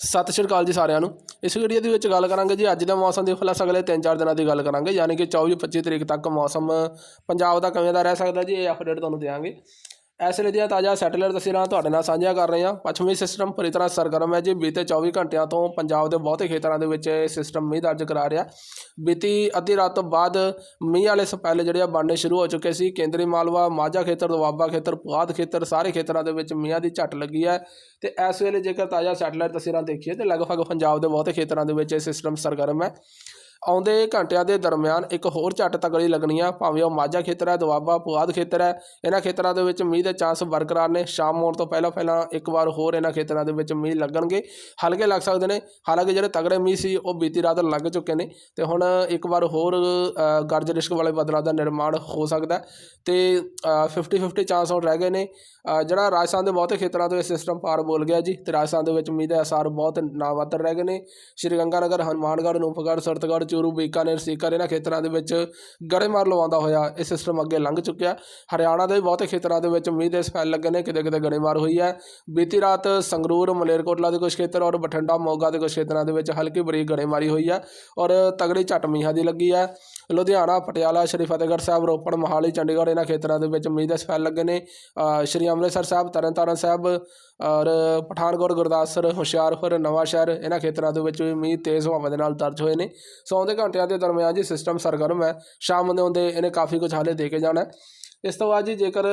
ਸਤਿ ਸ਼੍ਰੀ ਅਕਾਲ ਜੀ ਸਾਰਿਆਂ ਨੂੰ। ਇਸ ਵੀਡੀਓ ਦੇ ਵਿੱਚ ਗੱਲ ਕਰਾਂਗੇ ਜੀ ਅੱਜ ਦਾ ਮੌਸਮ ਦੀ ਪਲੱਸ ਅਗਲੇ 3-4 ਦਿਨਾਂ ਦੀ ਗੱਲ ਕਰਾਂਗੇ, ਯਾਨੀ ਕਿ 24-25 ਤਰੀਕ ਤੱਕ ਮੌਸਮ ਪੰਜਾਬ ਦਾ ਕਿਵੇਂ ਦਾ ਰਹਿ ਸਕਦਾ ਜੀ, ਇਹ ਅਪਡੇਟ ਤੁਹਾਨੂੰ ਦੇਵਾਂਗੇ ਇਸ ਲਈ ਦੀਆਂ ਤਾਜ਼ਾ ਸੈਟੇਲਾਈਟ ਤਸਵੀਰਾਂ ਤੁਹਾਡੇ ਨਾਲ ਸਾਂਝੀਆਂ ਕਰ ਰਹੇ ਹਾਂ। ਪੱਛਮੀ ਸਿਸਟਮ ਪੂਰੀ ਤਰ੍ਹਾਂ ਸਰਗਰਮ ਹੈ ਜੀ। ਬੀਤੇ 24 ਘੰਟਿਆਂ ਤੋਂ ਪੰਜਾਬ ਦੇ ਬਹੁਤੇ ਖੇਤਰਾਂ ਦੇ ਵਿੱਚ ਇਹ ਸਿਸਟਮ ਮੀਂਹ ਦਰਜ ਕਰਾ ਰਿਹਾ। ਬੀਤੀ ਅੱਧੀ ਰਾਤ ਤੋਂ ਬਾਅਦ ਮੀਂਹ ਵਾਲੇ ਸਪੈਲ ਜਿਹੜੇ ਆ ਬਣਨੇ ਸ਼ੁਰੂ ਹੋ ਚੁੱਕੇ ਸੀ। ਕੇਂਦਰੀ ਮਾਲਵਾ, ਮਾਝਾ ਖੇਤਰ, ਦੁਆਬਾ ਖੇਤਰ, ਪੁਆਧ ਖੇਤਰ ਸਾਰੇ ਖੇਤਰਾਂ ਦੇ ਵਿੱਚ ਮੀਂਹਾਂ ਦੀ ਝੱਟ ਲੱਗੀ ਹੈ। ਤੇ ਇਸ ਵੇਲੇ ਜੇਕਰ ਤਾਜ਼ਾ ਸੈਟੇਲਾਈਟ ਤਸਵੀਰਾਂ ਦੇਖੀਏ ਤੇ ਲਗਭਗ ਪੰਜਾਬ ਦੇ ਬਹੁਤੇ ਖੇਤਰਾਂ ਦੇ ਵਿੱਚ ਇਹ ਸਿਸਟਮ ਸਰਗਰਮ ਹੈ। ਆਉਂਦੇ ਘੰਟਿਆਂ ਦੇ ਦਰਮਿਆਨ ਇੱਕ ਹੋਰ ਝੱਟ ਤਗੜੀ ਲੱਗਣੀ ਆ ਭਾਵੇਂ ਉਹ ਮਾਝਾ ਖੇਤਰ ਹੈ, ਦੁਆਬਾ, ਪੁਆਧ ਖੇਤਰ ਹੈ, ਇਹਨਾਂ ਖੇਤਰਾਂ ਦੇ ਵਿੱਚ ਮੀਂਹ ਦੇ ਚਾਂਸ ਬਰਕਰਾਰ ਨੇ। ਸ਼ਾਮ ਹੋਣ ਤੋਂ ਪਹਿਲਾਂ ਪਹਿਲਾਂ ਇੱਕ ਵਾਰ ਹੋਰ ਇਹਨਾਂ ਖੇਤਰਾਂ ਦੇ ਵਿੱਚ ਮੀਂਹ ਲੱਗਣਗੇ। ਹਲਕੇ ਲੱਗ ਸਕਦੇ ਨੇ, ਹਾਲਾਂਕਿ ਜਿਹੜੇ ਤਗੜੇ ਮੀਂਹ ਸੀ, ਉਹ ਬੀਤੀ ਰਾਤ ਲੱਗ ਚੁੱਕੇ ਨੇ ਤੇ ਹੁਣ ਇੱਕ ਵਾਰ ਹੋਰ ਗਰਜ ਰਿਸ਼ਕ ਵਾਲੇ ਬੱਦਲਾਂ ਦਾ ਨਿਰਮਾਣ ਹੋ ਸਕਦਾ ਹੈ ਤੇ 50 50 ਚਾਂਸ ਹੁਣ ਰਹਿ ਗਏ ਨੇ। ਜਿਹੜਾ ਰਾਜਸਥਾਨ ਦੇ ਬਹੁਤੇ ਖੇਤਰਾਂ ਤੋਂ ਇਹ ਸਿਸਟਮ ਪਾਰ ਬੋਲ ਗਿਆ ਜੀ, ਤੇ ਰਾਜਸਥਾਨ ਦੇ ਵਿੱਚ ਮੀਂਹ ਦੇ ਅਸਾਰ ਬਹੁਤ ਨਾਵਾਤਰ ਰਹਿ ਗਏ ਨੇ। ਸ਼੍ਰੀ ਗੰਗਾਨਗਰ ਹਨੂਮਾਨਗੜ੍ਹ ਨੂਪਗੜ੍ਹ ਸਰਤਗੜ੍ਹ ਚੂਰੂ ਬੀਕਾਨੇਰ ਸੀਕਰ ਇਹਨਾਂ ਖੇਤਰਾਂ ਦੇ ਵਿੱਚ ਗੜੇਮਾਰ ਲਵਾਉਂਦਾ ਹੋਇਆ ਇਹ ਸਿਸਟਮ ਅੱਗੇ ਲੰਘ ਚੁੱਕਿਆ। ਹਰਿਆਣਾ ਦੇ ਬਹੁਤੇ ਖੇਤਰਾਂ ਦੇ ਵਿੱਚ ਮੀਂਹ ਦੇ ਸਪੈਲ ਲੱਗੇ ਨੇ ਕਿਤੇ ਕਿਤੇ ਗੜੇਮਾਰ ਹੋਈ ਹੈ। ਬੀਤੀ ਰਾਤ ਸੰਗਰੂਰ, ਮਲੇਰਕੋਟਲਾ ਦੇ ਕੁਝ ਖੇਤਰ ਔਰ ਬਠਿੰਡਾ, ਮੋਗਾ ਦੇ ਕੁਝ ਖੇਤਰਾਂ ਦੇ ਵਿੱਚ ਹਲਕੀ ਬਰੀਕ ਗੜੇਮਾਰੀ ਹੋਈ ਹੈ ਔਰ ਤਗੜੀ ਝੱਟ ਮੀਂਹਾਂ ਦੀ ਲੱਗੀ ਹੈ। ਲੁਧਿਆਣਾ, ਪਟਿਆਲਾ, ਸ਼੍ਰੀ ਫਤਿਹਗੜ੍ਹ ਸਾਹਿਬ, ਰੋਪੜ, ਮੋਹਾਲੀ, ਚੰਡੀਗੜ੍ਹ ਇਹਨਾਂ ਖੇਤਰਾਂ ਦੇ ਵਿੱਚ ਮੀਂਹ ਦੇ ਸਪੈਲ ਲੱਗੇ ਨੇ। ਸ਼੍ਰੀ ਅੰਮ੍ਰਿਤਸਰ ਸਾਹਿਬ, ਤਰਨਤਾਰਨ ਸਾਹਿਬ ਔਰ ਪਠਾਨਕੋਟ, ਗੁਰਦਾਸਪੁਰ, ਹੁਸ਼ਿਆਰਪੁਰ, ਨਵਾਂਸ਼ਹਿਰ, ਇਹਨਾਂ ਖੇਤਰਾਂ ਦੇ ਵਿੱਚ ਵੀ ਮੀਂਹ ਤੇਜ਼ ਹਵਾਵਾਂ ਦੇ ਨਾਲ ਦਰਜ ਹੋਏ ਨੇ। ਸੋ ਆਉਂਦੇ ਘੰਟਿਆਂ ਦੇ ਦਰਮਿਆਨ ਜੀ ਸਿਸਟਮ ਸਰਗਰਮ ਹੈ। ਸ਼ਾਮ ਦੇ ਹੁੰਦੇ ਇਹਨੇ ਕਾਫੀ ਕੁਝ ਹਾਲੇ ਦੇ ਕੇ ਜਾਣਾ ਇਸ ਤੋਂ ਬਾਅਦ ਜੀ ਜੇਕਰ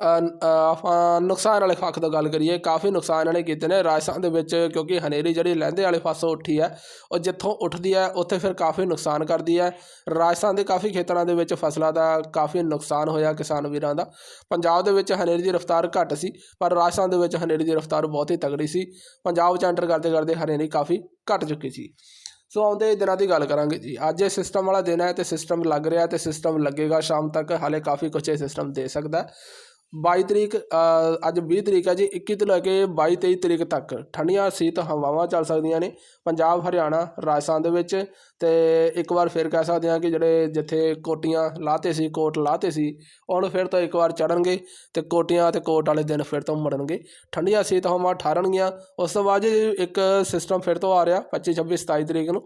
ਆਪਾਂ ਨੁਕਸਾਨ ਵਾਲੇ ਪੱਖ ਤੋਂ ਗੱਲ ਕਰੀਏ, ਕਾਫੀ ਨੁਕਸਾਨ ਇਹਨਾਂ ਕੀਤੇ ਨੇ ਰਾਜਸਥਾਨ ਦੇ ਵਿੱਚ, ਕਿਉਂਕਿ ਹਨੇਰੀ ਜਿਹੜੀ ਲਹਿੰਦੇ ਵਾਲੇ ਪਾਸੋਂ ਉੱਠੀ ਹੈ, ਉਹ ਜਿੱਥੋਂ ਉੱਠਦੀ ਹੈ, ਉੱਥੇ ਫਿਰ ਕਾਫੀ ਨੁਕਸਾਨ ਕਰਦੀ ਹੈ। ਰਾਜਸਥਾਨ ਦੇ ਕਾਫੀ ਖੇਤਰਾਂ ਦੇ ਵਿੱਚ ਫਸਲਾਂ ਦਾ ਕਾਫੀ ਨੁਕਸਾਨ ਹੋਇਆ ਕਿਸਾਨ ਵੀਰਾਂ ਦਾ। ਪੰਜਾਬ ਦੇ ਵਿੱਚ ਹਨੇਰੀ ਦੀ ਰਫ਼ਤਾਰ ਘੱਟ ਸੀ, ਪਰ ਰਾਜਸਥਾਨ ਦੇ ਵਿੱਚ ਹਨੇਰੀ ਦੀ ਰਫ਼ਤਾਰ ਬਹੁਤ ਹੀ ਤਗੜੀ ਸੀ। ਪੰਜਾਬ 'ਚ ਐਂਟਰ ਕਰਦੇ ਕਰਦੇ ਹਨੇਰੀ ਕਾਫੀ ਘੱਟ ਚੁੱਕੀ ਸੀ। ਸੋ ਆਉਂਦੇ ਦਿਨਾਂ ਦੀ ਗੱਲ ਕਰਾਂਗੇ ਜੀ। ਅੱਜ ਇਹ ਸਿਸਟਮ ਵਾਲਾ ਦਿਨ ਹੈ ਤੇ ਸਿਸਟਮ ਲੱਗ ਰਿਹਾ ਤੇ ਸਿਸਟਮ ਲੱਗੇਗਾ, ਸ਼ਾਮ ਤੱਕ ਹਾਲੇ ਕਾਫੀ ਕੁਛ ਇਹ ਸਿਸਟਮ ਦੇ ਸਕਦਾ। ਬਾਈ ਤਰੀਕ ਅੱਜ 20 ਤਰੀਕ ਹੈ ਜੀ 21 ਤੋਂ ਲੈ ਕੇ 22 23 ਤਰੀਕ ਤੱਕ ਠੰਡੀਆਂ ਸੀਤ ਹਵਾਵਾਂ ਚੱਲ ਸਕਦੀਆਂ ਨੇ, ਪੰਜਾਬ, ਹਰਿਆਣਾ, ਰਾਜਸਥਾਨ ਦੇ ਵਿੱਚ, ਤੇ ਇੱਕ ਵਾਰ ਫਿਰ ਕਹਿ ਸਕਦੇ ਹਾਂ ਕਿ ਜਿਹੜੇ ਜਿੱਥੇ ਕੋਟੀਆਂ ਲਾਤੇ ਸੀ, ਕੋਟ ਲਾਤੇ ਸੀ, ਹੁਣ ਫਿਰ ਤੋਂ ਇੱਕ ਵਾਰ ਚੜਨਗੇ ਤੇ ਕੋਟੀਆਂ ਤੇ ਕੋਟ ਵਾਲੇ ਦਿਨ ਫਿਰ ਤੋਂ ਮੁੜਨਗੇ। ਠੰਡੀਆਂ ਸੀਤ ਹਵਾਵਾਂ ਠਾਰਨਗੀਆਂ, ਉਸ ਤੋਂ ਬਾਅਦ ਜੀ ਇੱਕ ਸਿਸਟਮ ਫਿਰ ਤੋਂ ਆ ਰਿਹਾ 25 26 27 ਤਰੀਕ ਨੂੰ।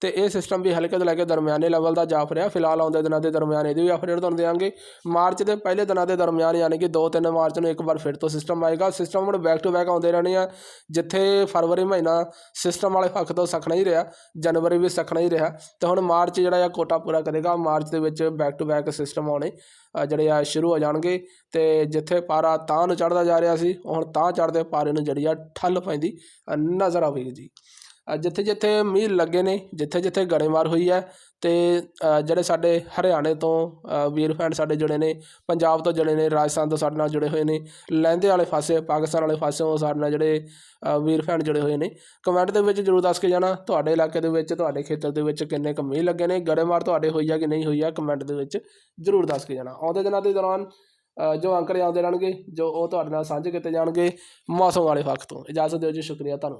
ਤੇ ਇਹ ਸਿਸਟਮ ਵੀ ਹਲਕੇ ਤੋਂ ਲੈ ਕੇ ਦਰਮਿਆਨੇ ਲੈਵਲ ਦਾ ਜਾਪ ਰਿਹਾ। ਫਿਲਹਾਲ ਆਉਂਦੇ ਦਿਨਾਂ ਦੇ ਦਰਮਿਆਨ ਇਹਦੀ ਵੀ ਅਪਡੇਟ ਤੁਹਾਨੂੰ ਦੇਵਾਂਗੇ ਮਾਰਚ ਦੇ ਪਹਿਲੇ ਦਿਨਾਂ ਦੇ ਦਰਮਿਆਨ ਯਾਨੀ ਕਿ 2-3 ਮਾਰਚ ਨੂੰ ਇੱਕ ਵਾਰ ਫਿਰ ਤੋਂ ਸਿਸਟਮ ਆਏਗਾ। ਸਿਸਟਮ ਹੁਣ ਬੈਕ ਟੂ ਬੈਕ ਆਉਂਦੇ ਰਹਿਣੇ ਆ। ਜਿੱਥੇ ਫਰਵਰੀ ਮਹੀਨਾ ਸਿਸਟਮ ਵਾਲੇ ਪੱਖ ਤੋਂ ਸਖਣਾ ਹੀ ਰਿਹਾ। ਜਨਵਰੀ ਵੀ ਸਖਣਾ ਹੀ ਰਿਹਾ। ਤੇ ਹੁਣ ਮਾਰਚ ਜਿਹੜਾ ਆ ਕੋਟਾ ਪੂਰਾ ਕਰੇਗਾ। ਮਾਰਚ ਦੇ ਵਿੱਚ ਬੈਕ ਟੂ ਬੈਕ ਸਿਸਟਮ ਆਉਣੇ ਜਿਹੜੇ ਆ ਸ਼ੁਰੂ ਹੋ ਜਾਣਗੇ। ਤੇ ਜਿੱਥੇ ਪਾਰਾ ਤਾਂ ਨੂੰ ਚੜਦਾ ਜਾ ਰਿਹਾ ਸੀ, ਹੁਣ ਤਾਂ ਚੜਦੇ ਪਾਰੇ ਨੂੰ ਜਿਹੜੀ ਆ ਠੱਲ ਪੈਂਦੀ ਨਜ਼ਰ ਆਵੇਗੀ ਜੀ। ਜਿੱਥੇ ਜਿੱਥੇ ਮੀਂਹ ਲੱਗੇ ਨੇ ਜਿੱਥੇ ਜਿੱਥੇ ਗੜੇਮਾਰ ਹੋਈ ਹੈ ਅਤੇ ਜਿਹੜੇ ਸਾਡੇ ਹਰਿਆਣੇ ਤੋਂ ਵੀਰ ਭੈਣ ਸਾਡੇ ਜੁੜੇ ਨੇ, ਪੰਜਾਬ ਤੋਂ ਜੁੜੇ ਨੇ, ਰਾਜਸਥਾਨ ਤੋਂ ਸਾਡੇ ਨਾਲ ਜੁੜੇ ਹੋਏ ਨੇ, ਲਹਿੰਦੇ ਵਾਲੇ ਪਾਸੇ, ਪਾਕਿਸਤਾਨ ਵਾਲੇ ਪਾਸਿਓਂ ਸਾਡੇ ਨਾਲ ਜਿਹੜੇ ਵੀਰ ਭੈਣ ਜੁੜੇ ਹੋਏ ਨੇ। ਕਮੈਂਟ ਦੇ ਵਿੱਚ ਜਰੂਰ ਦੱਸ ਕੇ ਜਾਣਾ, ਤੁਹਾਡੇ ਇਲਾਕੇ ਦੇ ਵਿੱਚ, ਤੁਹਾਡੇ ਖੇਤਰ ਦੇ ਵਿੱਚ ਕਿੰਨੇ ਕੁ ਮੀਂਹ ਲੱਗੇ ਨੇ, ਗੜੇਮਾਰ ਤੁਹਾਡੇ ਹੋਈ ਆ ਕਿ ਨਹੀਂ ਹੋਈ ਆ, ਕਮੈਂਟ ਦੇ ਵਿੱਚ ਜਰੂਰ ਦੱਸ ਕੇ ਜਾਣਾ। ਆਉਂਦੇ ਦਿਨਾਂ ਦੇ ਦੌਰਾਨ ਜੋ ਅੰਕੜੇ ਆਉਂਦੇ ਰਹਿਣਗੇ, ਜੋ ਉਹ ਤੁਹਾਡੇ ਨਾਲ ਸਾਂਝੇ ਕੀਤੇ ਜਾਣਗੇ ਮੌਸਮ ਵਾਲੇ ਪੱਖ ਤੋਂ। ਇਜਾਜ਼ਤ ਦਿਓ ਜੀ, ਸ਼ੁਕਰੀਆ, ਧੰਨਵਾਦ।